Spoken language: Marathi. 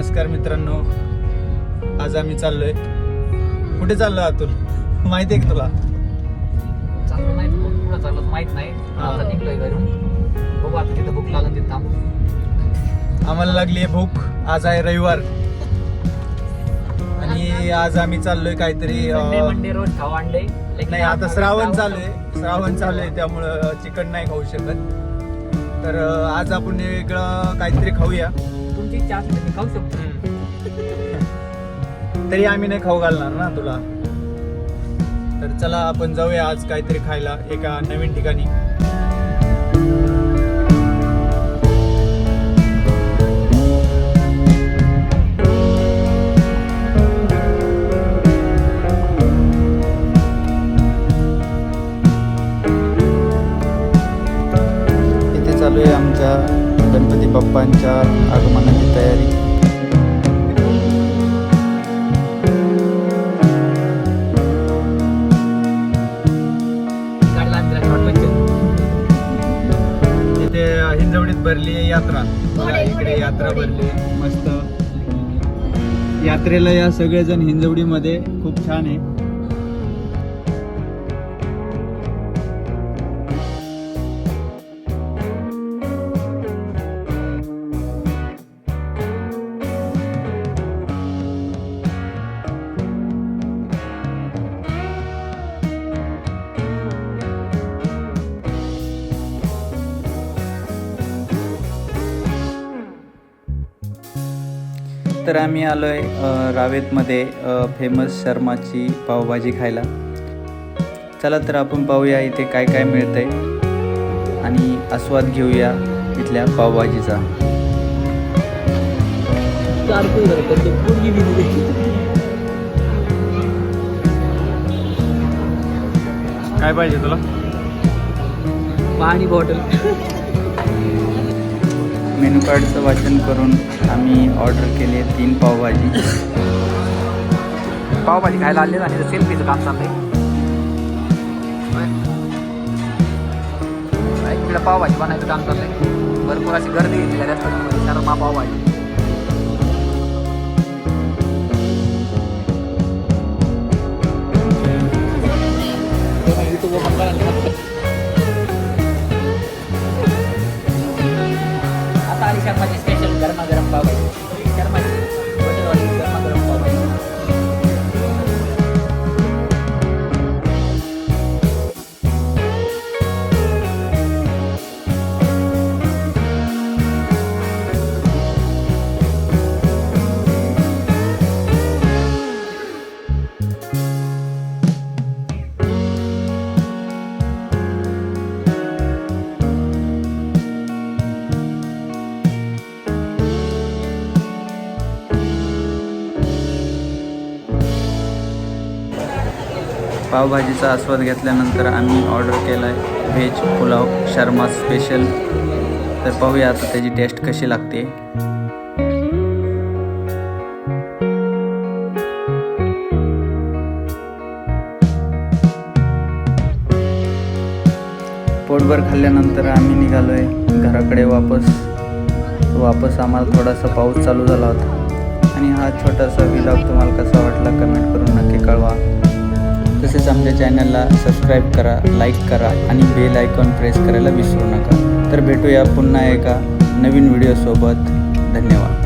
नमस्कार मित्रांनो. आज आम्ही चाललोय. कुठे चाललो अतुल? माहिती आहे का तुला? चांगलं माहीत कुठं चाललं माहीत नाही. आता निघलोय घरून. बघू आता तिथं भूक लागून तिथं थांबू. आम्हाला लागली आहे भूक. आज आहे रविवार. आणि आज आम्ही चाललोय काहीतरी मंडे अं, मंडे रोज खाऊ अंडे. लेकिन नाही आता आज श्रावण श्रावण चालू आहे. श्रावण चालू आहे त्यामुळं चिकन नाही खाऊ शकत. तर अं, आज आपण वेगळं काहीतरी खाऊया. तुमची इच्छा असली तर मी खाऊ शकतो. तरी आम्ही नाही खाऊ घालणार ना तुला. तर चला आपण जाऊया आज काहीतरी खायला एका नवीन ठिकाणी. इथे चालू आहे आमच्या बाप्पांच्या आगमनाची तयारी. इथे हिंजवडीत भरली आहे यात्रा इकडे यात्रा भरली. मस्त यात्रेला या सगळेजण हिंजवडीमध्ये खूप छान आहे तर आम्ही आलो आहे रावेतमध्ये फेमस शर्माची पावभाजी खायला. चला तर आपण पाहूया इथे काय काय मिळतंय. आणि आस्वाद घेऊया इथल्या पावभाजीचा. काय पाहिजे तुला? पाणी बॉटल. मेनू कार्डचं वाचन करून आम्ही ऑर्डर केली तीन पावभाजी. पावभाजी खायला आले आणि सेल्फीचं काम चाललंय. इकडे पावभाजी बनायचं काम चाललंय. भरपूर अशी गर्दी येते त्या रेस्टॉरंटमध्ये शर्मा पावभाजी. पावभाजीचा आस्वाद घेतल्यानंतर आम्ही ऑर्डर केला आहे व्हेज पुलाव शर्मा स्पेशल तर पाहूया आता त्याची टेस्ट कशी लागते. पोटभर खाल्ल्यानंतर आम्ही निघालो आहे घराकडे वापस. वापस आम्हाला थोडासा पाऊस चालू झाला होता. आणि हा छोटासा विलॉग तुम्हाला कसा वाटला कमेंट करून नक्की कळवा. तसेच आमच्या चॅनलला सबस्क्राईब करा लाईक करा आणि बेल आयकॉन प्रेस करायला विसरू नका. तर भेटूया पुन्हा एका नवीन व्हिडिओसोबत धन्यवाद.